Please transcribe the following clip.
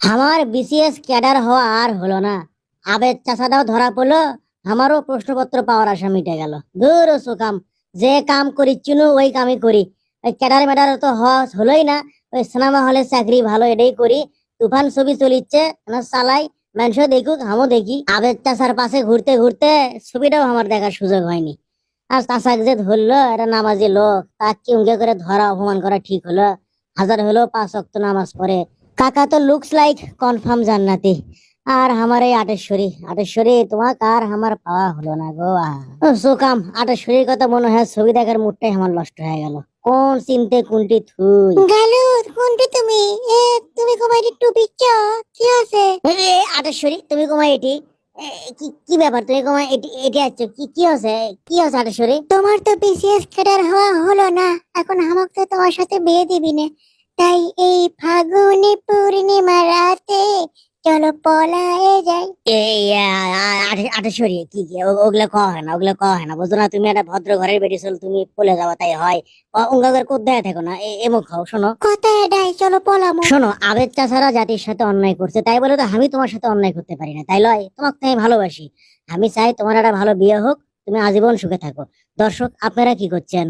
আমার BCS cadre হওয়া আর হলো না। আবেদ চাষাটাও ধরা পড়ল, আমারও প্রশ্নপত্র পাওয়ার আশা মিটে গেল। দূর সুকাম, যে কাম করিচ্ছুনু ওই কামই করি। ওই ক্যাডার ম্যাডার তো হওয়া হলোই না, ওই সিনেমা হলে চাকরি ভালো এটাই করি। তুফান ছবি চলিচ্ছে চালাই মানুষ দেখুক আমও দেখি। আবেদ চাষার পাশে ঘুরতে ঘুরতে ছবিটাও আমার দেখার সুযোগ হয়নি। আর চাষাক যে ধরলো এটা নামাজি লোক, তাকে উঙ্গে করে ধরা, অপমান করা ঠিক হলো। হাজার হলো পাঁচ অক্ত নামাজ পড়ে। কাকা তো লুকস লাইক কনফার্ম জান্নাতি। আর আমার এই আটেশ্বরী আটেশ্বরী তোমার আর আমার পাওয়া হলো না গো। সুকাম আটেশ্বরীর কথা মনে হয় ছবি দেখার মুডটাই আমার নষ্ট হয়ে গেল। কোন চিনতে কোনটি থুই? গালু কোনটি তুমি? এ তুমি কমাই একটু পিচ্ছ কি আছে? এ, আটেশ্বরী তুমি কমাই এটি। কি কি ব্যাপার? তুমি কমাই এটি এটি আছো। কি কি আছে? কি আছে আটেশ্বরী? তোমার তো বিসিএস ক্যাডার হওয়া হলো না। এখন আমাকে তো তোমার সাথে বিয়ে দিবি না। তাই এই রাতে চলো পলায়ে যাই এই আটেশ্বরী কি কি ওগুলো কওয়া হয় না ওগুলো কওয়া হয় না। বুঝো না তুমি একটা ভদ্র ঘরের তুমি পলে যাওয়া তাই হয়। উঙ্গাগের কোথায় থাকো না? খাও শোনো। কথা এটাই চলো পলামো। শোনো আবেদ চাষারা জাতির সাথে অন্যায় করছে তাই বলে তো আমি তোমার সাথে অন্যায় করতে পারি না তাই লয়। তোমাকে আমি ভালোবাসি। আমি চাই তোমার একটা ভালো বিয়ে হোক তুমি আজীবন সুখে থাকো। দর্শক আপনারা কি করছেন?